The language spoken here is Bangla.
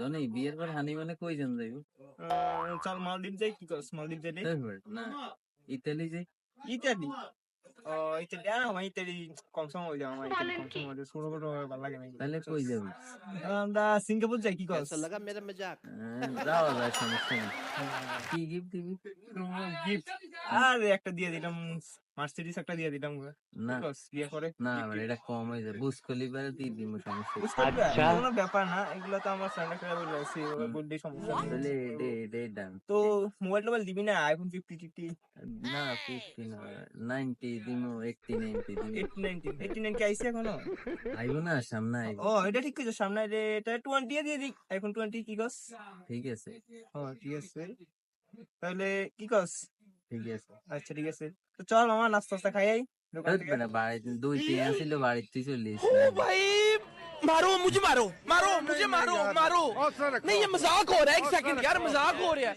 জনি বিয়ের পর হানিমুনে কই যান যাইব? চল মালদ্বীপ যাই কি করছ মালদ্বীপ যাই না? ইতালি যাই। ইতালি? ও ইতালি আ আমার ইতালি কম সময় হয়ে যাবে আমার ইতালি কম সময় হয়ে ছোট ছোট লাগে না তাহলে কই যাব? আমরা সিঙ্গাপুর যাই কি করছ লাগা মেরা মজাক। হ্যাঁ, যাওয়া যায় সমস্যা কি গিফট দিবি? গিফট আর একটা দিয়ে দিলাম মার্সিডিস একটা দিয়ে দিলাম না বিয়ে করে না এটা কম হয়ে যায় বুঝ কলিবারে দিয়ে দিব সমস্যা পারবে? কোনো ব্যাপার না এগুলো তো আমার ফ্রেন্ড একটা বলে আছে বললে সমস্যা ডান তো মোবাইল টোবাইল দিবি না? আইফোন ফিফটি টিফটি না ফিফটি না নাইনটি দিমো এইটটি নাইনটি দিমো। এইটি নাইনটি এইটি নাইন কি আইসি এখনও? আইব না সামনে আইব। ও এটা ঠিক আছে সামনে রে এটা টোয়েন্টি দিয়ে দিই আইফোন টোয়েন্টি কি কস? ঠিক আছে। ও ঠিক আছে। তাহলে কি কস? ঠিক আছে আচ্ছা ঠিক আছে তো চল মামা নাস্তা টাস্তা খাই আই দোকান থেকে। বেটা বাড়িতে দুই তিন ছিল বাড়িতে চলে भाई मारो मुझे मारो मारो मुझे मारो मारो नहीं ये मजाक हो रहा है एक सेकंड यार मजाक हो रहा है